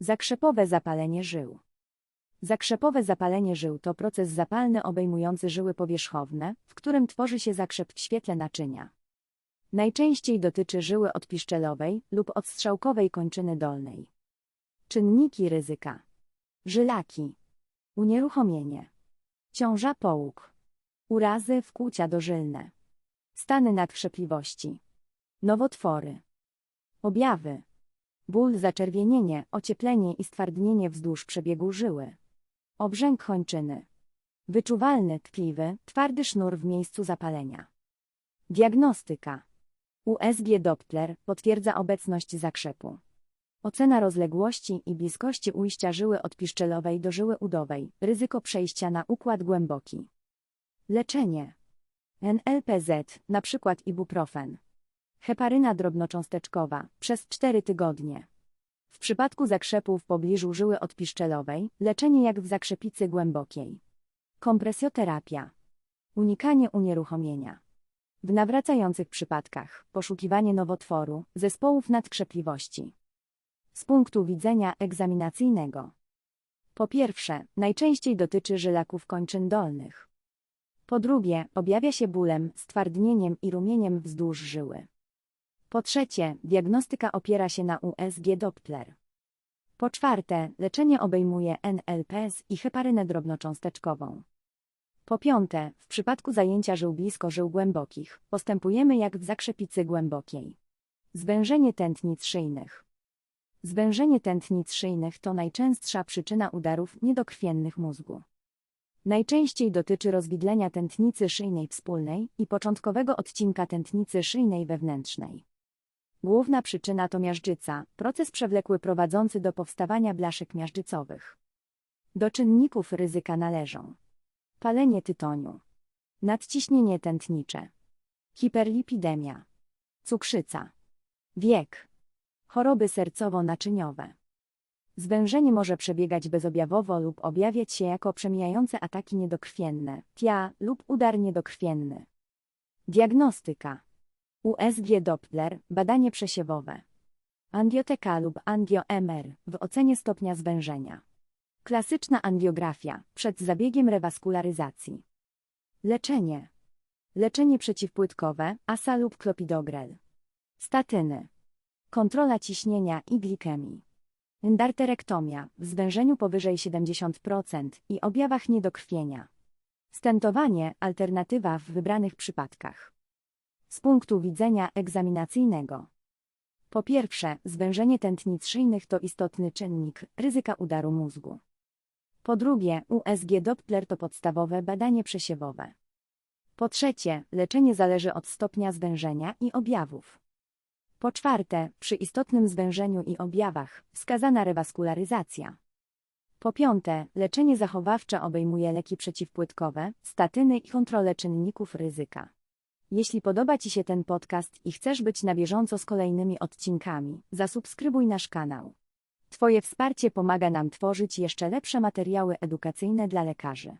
Zakrzepowe zapalenie żył. Zakrzepowe zapalenie żył to proces zapalny obejmujący żyły powierzchowne, w którym tworzy się zakrzep w świetle naczynia. Najczęściej dotyczy żyły odpiszczelowej lub odstrzałkowej kończyny dolnej. Czynniki ryzyka. Żylaki. Unieruchomienie. Ciąża połóg. Urazy wkłucia dożylne. Stany nadkrzepliwości. Nowotwory. Objawy. Ból, zaczerwienienie, ocieplenie i stwardnienie wzdłuż przebiegu żyły. Obrzęk kończyny. Wyczuwalny, tkliwy, twardy sznur w miejscu zapalenia. Diagnostyka. USG Doppler potwierdza obecność zakrzepu. Ocena rozległości i bliskości ujścia żyły odpiszczelowej do żyły udowej, ryzyko przejścia na układ głęboki. Leczenie. NLPZ, np. ibuprofen. Heparyna drobnocząsteczkowa, przez 4 tygodnie. W przypadku zakrzepu w pobliżu żyły odpiszczelowej, leczenie jak w zakrzepicy głębokiej. Kompresjoterapia. Unikanie unieruchomienia. W nawracających przypadkach poszukiwanie nowotworu, zespołów nadkrzepliwości. Z punktu widzenia egzaminacyjnego. Po pierwsze, najczęściej dotyczy żylaków kończyn dolnych. Po drugie, objawia się bólem, stwardnieniem i rumieniem wzdłuż żyły. Po trzecie, diagnostyka opiera się na USG Doppler. Po czwarte, leczenie obejmuje NLPS i heparynę drobnocząsteczkową. Po piąte, w przypadku zajęcia żył blisko żył głębokich, postępujemy jak w zakrzepicy głębokiej. Zwężenie tętnic szyjnych. Zwężenie tętnic szyjnych to najczęstsza przyczyna udarów niedokrwiennych mózgu. Najczęściej dotyczy rozwidlenia tętnicy szyjnej wspólnej i początkowego odcinka tętnicy szyjnej wewnętrznej. Główna przyczyna to miażdżyca, proces przewlekły prowadzący do powstawania blaszek miażdżycowych. Do czynników ryzyka należą palenie tytoniu, nadciśnienie tętnicze, hiperlipidemia, cukrzyca, wiek, choroby sercowo-naczyniowe. Zwężenie może przebiegać bezobjawowo lub objawiać się jako przemijające ataki niedokrwienne, TIA lub udar niedokrwienny. Diagnostyka USG Doppler, badanie przesiewowe. Angioteka lub angio-MR w ocenie stopnia zwężenia. Klasyczna angiografia przed zabiegiem rewaskularyzacji. Leczenie. Leczenie przeciwpłytkowe, ASA lub klopidogrel. Statyny. Kontrola ciśnienia i glikemii. Endarterektomia w zwężeniu powyżej 70% i objawach niedokrwienia. Stentowanie alternatywa w wybranych przypadkach. Z punktu widzenia egzaminacyjnego. Po pierwsze, zwężenie tętnic szyjnych to istotny czynnik ryzyka udaru mózgu. Po drugie, USG Doppler to podstawowe badanie przesiewowe. Po trzecie, leczenie zależy od stopnia zwężenia i objawów. Po czwarte, przy istotnym zwężeniu i objawach, wskazana rewaskularyzacja. Po piąte, leczenie zachowawcze obejmuje leki przeciwpłytkowe, statyny i kontrolę czynników ryzyka. Jeśli podoba Ci się ten podcast i chcesz być na bieżąco z kolejnymi odcinkami, zasubskrybuj nasz kanał. Twoje wsparcie pomaga nam tworzyć jeszcze lepsze materiały edukacyjne dla lekarzy.